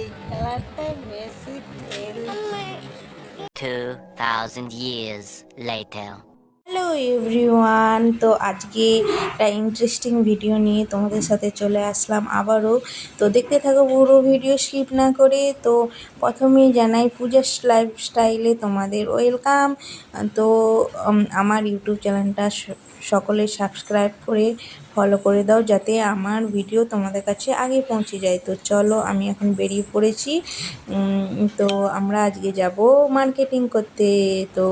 এই খেলাটা বেশি খেলছি 2,000 years later. এভরিওয়ান তো আজকে একটা ইন্টারেস্টিং ভিডিও নিয়ে তোমাদের সাথে চলে আসলাম আবারও। তো দেখতে থাকো, পুরো ভিডিও স্কিপ না করে, তো প্রথমেই জানাই পূজা লাইফস্টাইলে তোমাদের ওয়েলকাম তো আমার ইউটিউব চ্যানেলটা সকলে সাবস্ক্রাইব করে ফলো করে দাও যাতে আমার ভিডিও তোমাদের কাছে আগে পৌঁছে যায়। তো চলো, আমি এখন বেরিয়ে পড়েছি। তো আমরা আজকে যাব মার্কেটিং করতে। তো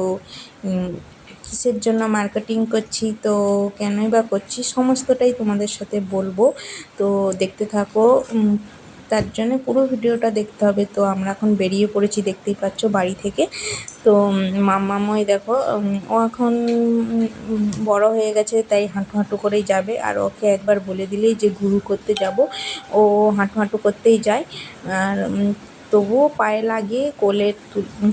কিসের জন্য মার্কেটিং করছি, তো কেনই বা করছি সমস্তটাই তোমাদের সাথে বলব। তো দেখতে থাকো তার জন্য পুরো ভিডিওটা দেখতে হবে। তো আমরা এখন বেরিয়ে পড়েছি, দেখতেই পাচ্ছ বাড়ি থেকে। তো মামাময় দেখো ও এখন বড় হয়ে গেছে, তাই হাঁটু হাঁটু করেই যাবে। আর ওকে একবার বলে দিলেই যে গুরু করতে যাব, ও হাঁটু হাঁটু করতেই যায়। আর তবুও পায়ে লাগে কোলে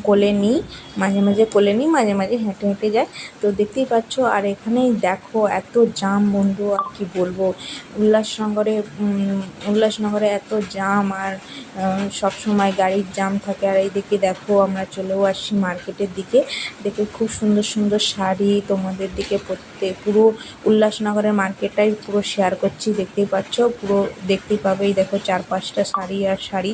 কোলে নিই, মাঝে মাঝে কোলে নিই, মাঝে মাঝে হেঁটে হেঁটে যায় তো দেখতেই পাচ্ছ, আর এখানেই দেখো এত জাম বন্ধু, আর কি বলব? উল্লাসনগরে উল্লাসনগরে এত জাম, আর সব সময় গাড়ির জাম থাকে। আর এইদিকে দেখো আমরা চলেও আসছি মার্কেটের দিকে। দেখে খুব সুন্দর সুন্দর শাড়ি তোমাদের দিকে প্রত্যেক পুরো উল্লাসনগরের মার্কেটটাই পুরো শেয়ার করছি। দেখতেই পাচ্ছ, পুরো দেখতেই পাবেই। দেখো চার পাঁচটা শাড়ি আর শাড়ি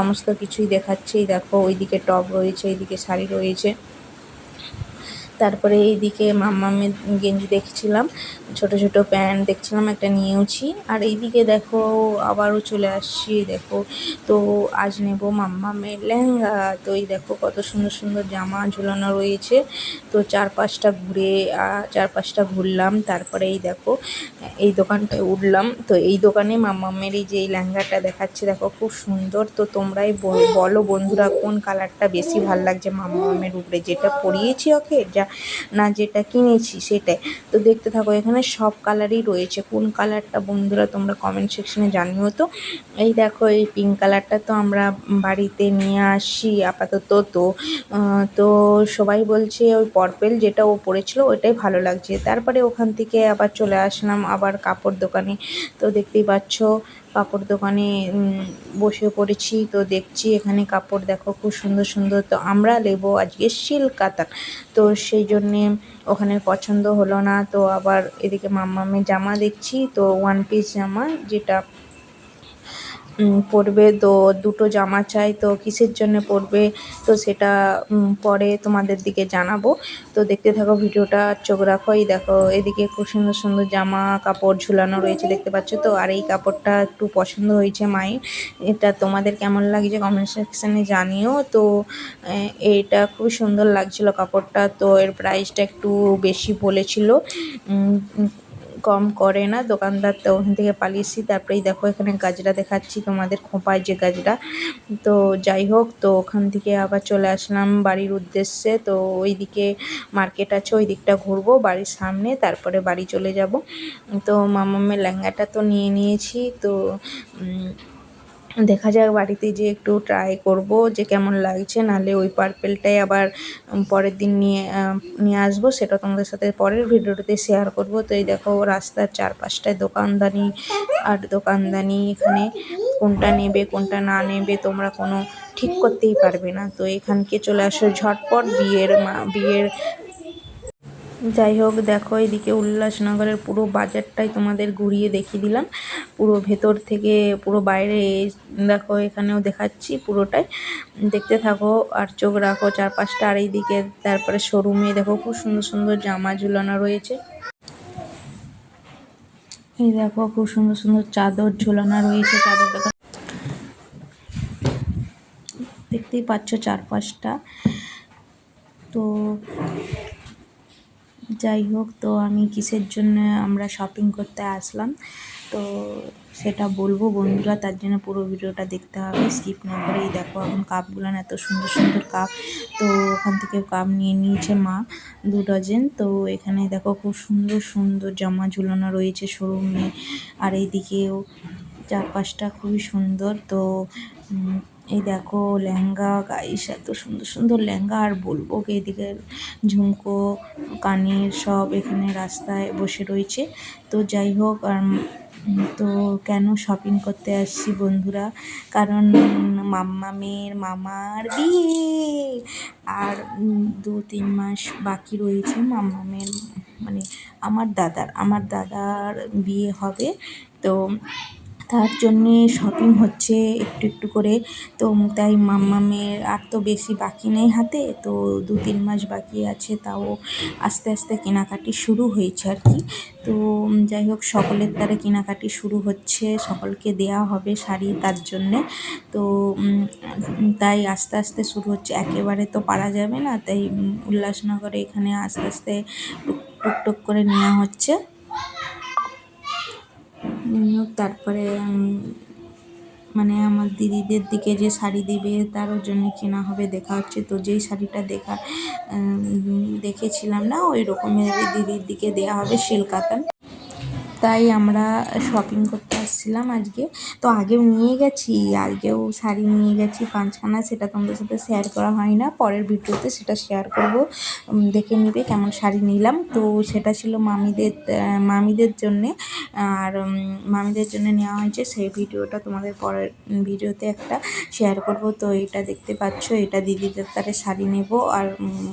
সমস্ত কিছুই দেখাচ্ছে এই দেখো ওইদিকে টব রয়েছে এইদিকে শাড়ি রয়েছে। তারপরে এইদিকে মাম্মামের গেঞ্জি দেখছিলাম, ছোট ছোট প্যান্ট দেখছিলাম, একটা নিয়েওছি। আর এইদিকে দেখো, আবারও চলে আসছি, দেখো। তো আজ নেব মাম্মামের লেহেঙ্গা। তো এই দেখো, কত সুন্দর সুন্দর জামা ঝুলানো রয়েছে। তো চার পাঁচটা ঘুরে চার পাঁচটা ঘুরলাম। তারপরে এই দেখো, এই দোকানটায় উঠলাম। তো এই দোকানে মাম্মামের এই যে এই লেহেঙ্গাটা দেখাচ্ছে, দেখো, খুব সুন্দর। তো তোমরাই বলো বন্ধুরা, কোন কালারটা বেশি ভালো লাগছে মাম্মামের উপরে? যেটা পরিয়েছি ওকে, যা না যেটা কিনেছি সেটাই। তো দেখতে থাকো, এখানে সব কালারই রয়েছে। কোন কালারটা বন্ধুরা তোমরা কমেন্ট সেকশনে জানিও তো। এই দেখো, এই পিঙ্ক কালারটা তো আমরা বাড়িতে নিয়ে আসি আপাতত। তো তো সবাই বলছে ওই পার্পেল যেটা ও পরেছিল, ওইটাই ভালো লাগছে। তারপরে ওখান থেকে আবার চলে আসলাম আবার কাপড় দোকানে। তো দেখতেই পাচ্ছ কাপড় দোকানে বসে পড়েছি, তো দেখছি এখানে কাপড় দেখো খুব সুন্দর সুন্দর। তো আমরা নেব আজকে সিল্ক কাতান তো সেই জন্যে ওখানে পছন্দ হলো না, তো আবার এদিকে মাম্মামের জামা দেখছি, তো ওয়ান পিস জামা যেটা পরবে। তো দুটো জামা চাই তো কিসের জন্য পরবে? তো সেটা পরে তোমাদের দিকে জানাব। তো দেখতে থাকো ভিডিওটা, চোখ রাখো এই দেখো, এদিকে খুব সুন্দর সুন্দর জামা কাপড় ঝুলানো রয়েছে, দেখতে পাচ্ছ তো। আর এই কাপড়টা একটু পছন্দ হয়েছে মায়ের। এটা তোমাদের কেমন লাগছে কমেন্ট সেকশানে জানিও। তো এটা খুব সুন্দর লাগছিল কাপড়টা। তো এর প্রাইসটা একটু বেশি বলেছিল। কম করে না, দোকানদার তো ওখান থেকে পালিয়েছি। তারপরেই দেখো এখানে গাজরা দেখাচ্ছি তোমাদের খোঁপায় যে গাজরা তো যাই হোক, তো ওখান থেকে আবার চলে আসলাম বাড়ির উদ্দেশ্যে। তো ওইদিকে মার্কেট আছে ওই দিকটা ঘুরবো বাড়ির সামনে, তারপরে বাড়ি চলে যাব। তো মামামের লেহেঙ্গাটা তো নিয়ে নিয়েছি। তো দেখা যাক বাড়িতে যে একটু ট্রাই করব, যে কেমন লাগছে, নাহলে ওই পার্পেলটাই আবার পরের দিন নিয়ে নিয়ে আসব, সেটা তোমাদের সাথে পরের ভিডিওটাতে শেয়ার করব। তো এই দেখো রাস্তার চারপাশটায় দোকানদানি আর দোকানদানি এখানে, কোনটা নেবে, কোনটা না নেবে, তোমরা কোনো ঠিক করতেই পারবে না। তো এখানকে চলে আসো ঝটপট, বিয়ের মা, বিয়ের যাই হোক, দেখো এদিকে উল্লাসনগরের পুরো বাজারটাই তোমাদের ঘুরিয়ে দেখিয়ে দিলাম। পুরো ভেতর থেকে পুরো বাইরে দেখো এখানেও দেখাচ্ছি পুরোটাই। দেখতে থাকো আর চোখ রাখো চারপাশটা। আর এইদিকে তারপরে শোরুমে দেখো খুব সুন্দর সুন্দর জামা ঝুলানো রয়েছে। এই দেখো খুব সুন্দর সুন্দর চাদর ঝুলানো রয়েছে চাদর দোকান দেখতেই পাচ্ছ চারপাশটা। তো যাই হোক, তো আমি কিসের জন্য আমরা শপিং করতে আসলাম? তো সেটা বলব বন্ধুরা, তার জন্য পুরো ভিডিওটা দেখতে হবে স্কিপ না করে এই দেখো এখন কাপগুলো না এত সুন্দর সুন্দর কাপ। তো ওখান থেকে কাপ নিয়ে নিয়েছে মা, দু ডজন। তো এখানে দেখো খুব সুন্দর সুন্দর জামা ঝুলানো রয়েছে শোরুমে আর এইদিকেও চারপাশটা খুবই সুন্দর। তো এই দেখো লেহেঙ্গা, গাইস, এত সুন্দর সুন্দর লেহেঙ্গা, আর বলব কি এদিকে ঝুমকো, কানের সব এখানে রাস্তায় বসে রয়েছে। তো যাই হোক আর তো কেন শপিং করতে আসছি বন্ধুরা? কারণ মাম্মামের মামার বিয়ে। আর দু তিন মাস বাকি রয়েছে মাম্মামের মানে আমার দাদার আমার দাদার বিয়ে হবে। তো তার জন্যে শপিং হচ্ছে একটু একটু করে। তো তাই মাম্মামের আর তো বেশি বাকি নেই হাতে। তো দু তিন মাস বাকি আছে, তাও আস্তে আস্তে কেনাকাটি শুরু হয়েছে আর কি। তো যাই হোক, সকলের দ্বারা কেনাকাটি শুরু হচ্ছে। সকলকে দেয়া হবে শাড়ি তার জন্যে। তো তাই আস্তে আস্তে শুরু হচ্ছে। একেবারে তো পারা যাবে না, তাই উল্লাসনগরে এখানে আস্তে আস্তে টুক টুকটুক করে নেওয়া হচ্ছে। তারপরে মানে আমার দিদিদের দিকে যে শাড়ি দিবে তারও জন্য কেনা হবে, দেখা হচ্ছে। তো যেই শাড়িটা দেখা দেখেছিলাম না, ওই রকমের দিদির দিকে দেওয়া হবে শিলকাতান তাই আমরা শপিং করতে আসছিলাম আজকে। তো আগেও নিয়ে গেছি আজকেও শাড়ি নিয়ে গেছি, পাঁচখানা, সেটা তোমাদের সাথে শেয়ার করা হয় না। পরের ভিডিওতে সেটা শেয়ার করব। দেখে নিবে কেমন শাড়ি নিলাম। তো সেটা ছিল মামিদের মামিদের জন্যে। আর মামিদের জন্য নেওয়া হয়েছে। সেই ভিডিওটা তোমাদের পরের ভিডিওতে একটা শেয়ার করব। তো এটা দেখতে পাচ্ছ, এটা দিদিদের তারে শাড়ি নেব। আর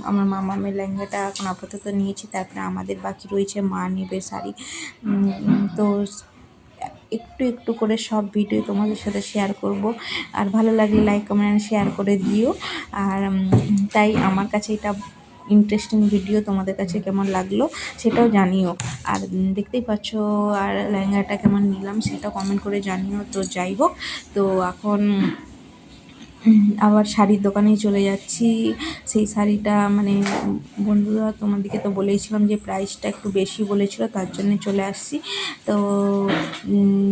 আমার মামামের লেহেঙ্গাটা এখন আপাতত নিয়েছি। তারপরে আমাদের বাকি রয়েছে মা নেবে শাড়ি। তো একটু একটু করে সব ভিডিও তোমাদের সাথে শেয়ার করব। আর ভালো লাগলে লাইক কমেন্ট শেয়ার করে দিও। আর তাই আমার কাছে এটা ইন্টারেস্টিং ভিডিও তোমাদের কাছে কেমন লাগল সেটাও জানিও। আর দেখতেই পাচ্ছ আর লেহেঙ্গাটা কেমন নিলাম সেটা কমেন্ট করে জানিও। তো যাই হোক, তো এখন আবার শাড়ির দোকানে চলে যাচ্ছি। সেই শাড়িটা মানে বন্ধুরা তোমাদেরকে তো বলেইছিলাম যে প্রাইসটা একটু বেশি বলেছিল, তার জন্য চলে আসছি। তো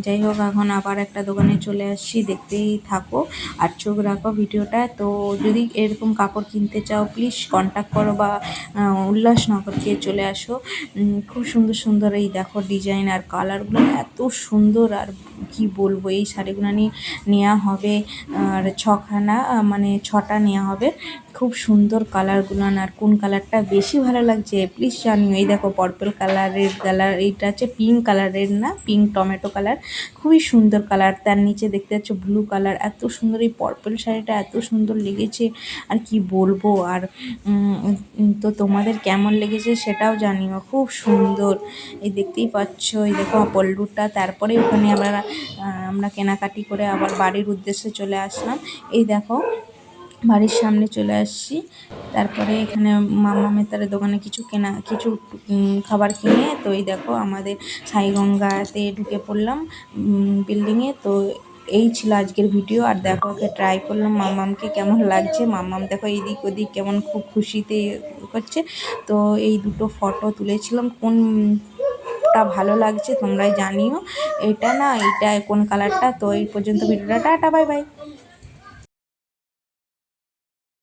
যাই হোক, এখন আবার একটা দোকানে চলে আসছি, দেখতেই থাকো আর চোখ রাখো ভিডিওটা। তো, যদি এরকম কাপড় কিনতে চাও প্লিজ কন্ট্যাক্ট করো বা উল্লাসনগরকে চলে আসো। খুব সুন্দর সুন্দর এই দেখো ডিজাইন আর কালারগুলো এত সুন্দর আর কি বলব, এই শাড়িগুলো নিয়ে নেওয়া হবে। আর ছখানা মানে ছটা নেওয়া হবে। খুব সুন্দর কালারগুলো আর কোন কালারটা বেশি ভালো লাগছে প্লিজ জানিও। এই দেখো পার্পল কালারের কালার এইটা হচ্ছে পিঙ্ক কালারের না পিঙ্ক টমেটো কালার খুবই সুন্দর কালার তার নিচে দেখতে পাচ্ছ ব্লু কালার এত সুন্দর এই পার্পল শাড়িটা, এত সুন্দর লেগেছে। আর কি বলব, আর তো তোমাদের কেমন লেগেছে সেটাও জানিও। খুব সুন্দর। এই দেখতেই পাচ্ছ, এই দেখো পল্লুটা। তারপরে ওখানে আমরা আমরা কেনাকাটি করে আবার বাড়ির উদ্দেশ্যে চলে আসলাম। এই দেখো বাড়ির সামনে চলে আসছি। তারপরে এখানে মামা মেতারের দোকানে কিছু কেনা, কিছু খাবার কিনে, তো এই দেখো আমাদের সাইগঙ্গাতে ঢুকে পড়লাম বিল্ডিংয়ে তো এই ছিল আজকের ভিডিও আর দেখো ওকে ট্রাই করলাম মামামকে কেমন লাগছে? মামাম দেখো এদিক ওদিক কেমন খুব খুশিতে করছে। তো এই দুটো ফটো তুলেছিলাম কোনটা ভালো লাগছে তোমরাই জানিও। এটা না, এইটা কোন কালারটা তো এই পর্যন্ত ভিডিওটা টাটা বাই বাই